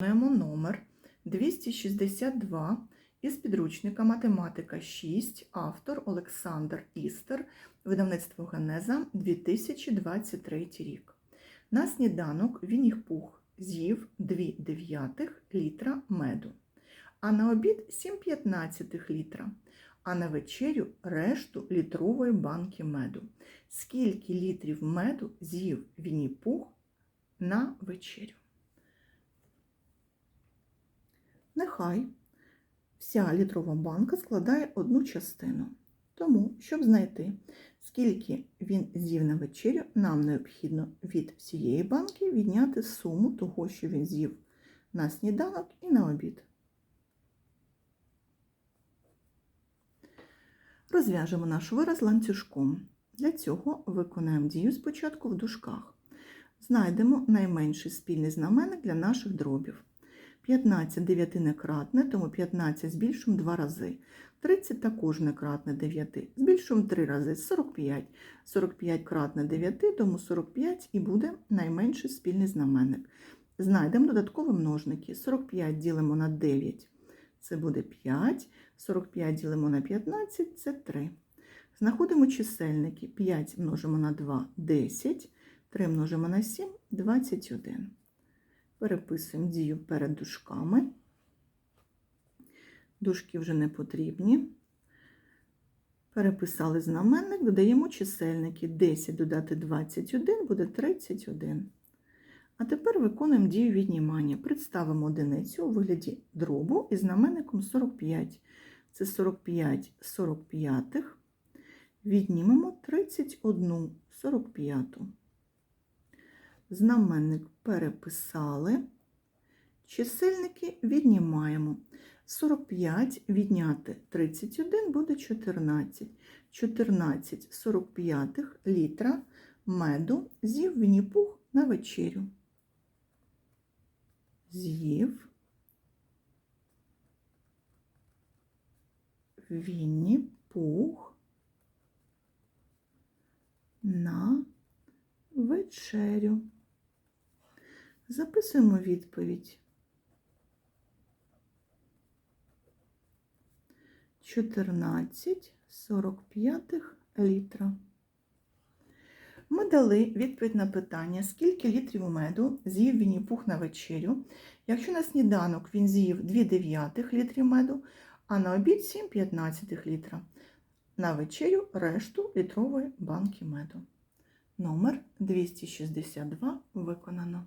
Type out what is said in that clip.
Маємо номер 262 із підручника Математика 6, автор Олександр Істер, видавництво Генеза 2023 рік. На сніданок Вінні Пух з'їв 2 дев'ятих літра меду, а на обід 7 п'ятнадцятих літра, а на вечерю решту літрової банки меду. Скільки літрів меду з'їв Вінні Пух на вечерю? Нехай вся літрова банка складає одну частину. Тому, щоб знайти, скільки він з'їв на вечерю, нам необхідно від всієї банки відняти суму того, що він з'їв на сніданок і на обід. Розв'яжемо наш вираз ланцюжком. Для цього виконаємо дію спочатку в дужках. Знайдемо найменший спільний знаменник для наших дробів. 15 дев'ятинекратне, тому 15 збільшуємо 2 рази. 30 також некратне 9, збільшуємо 3 рази, 45. 45 кратне 9, тому 45 і буде найменший спільний знаменник. Знайдемо додаткові множники. 45 ділимо на 9, це буде 5. 45 ділимо на 15, це 3. Знаходимо чисельники. 5 множимо на 2 – 10, 3 множимо на 7 – 21. Переписуємо дію перед дужками. Дужки вже не потрібні. Переписали знаменник, додаємо чисельники. 10 додати 21 буде 31. А тепер виконуємо дію віднімання. Представимо одиницю у вигляді дробу із знаменником 45. Це 45 45. Віднімемо 31 45. Знаменник переписали. Чисельники віднімаємо. 45 відняти 31 буде 14. 14 45 літра меду з'їв Вінні-Пух на вечерю. З'їв Вінні-Пух на вечерю. Записуємо відповідь. 14 45 літра. Ми дали відповідь на питання, скільки літрів меду з'їв Вінні-Пух на вечерю. Якщо на сніданок він з'їв 2 дев'ятих літрів меду, а на обід 7 п'ятнадцятих літра. На вечерю решту літрової банки меду. Номер 262 виконано.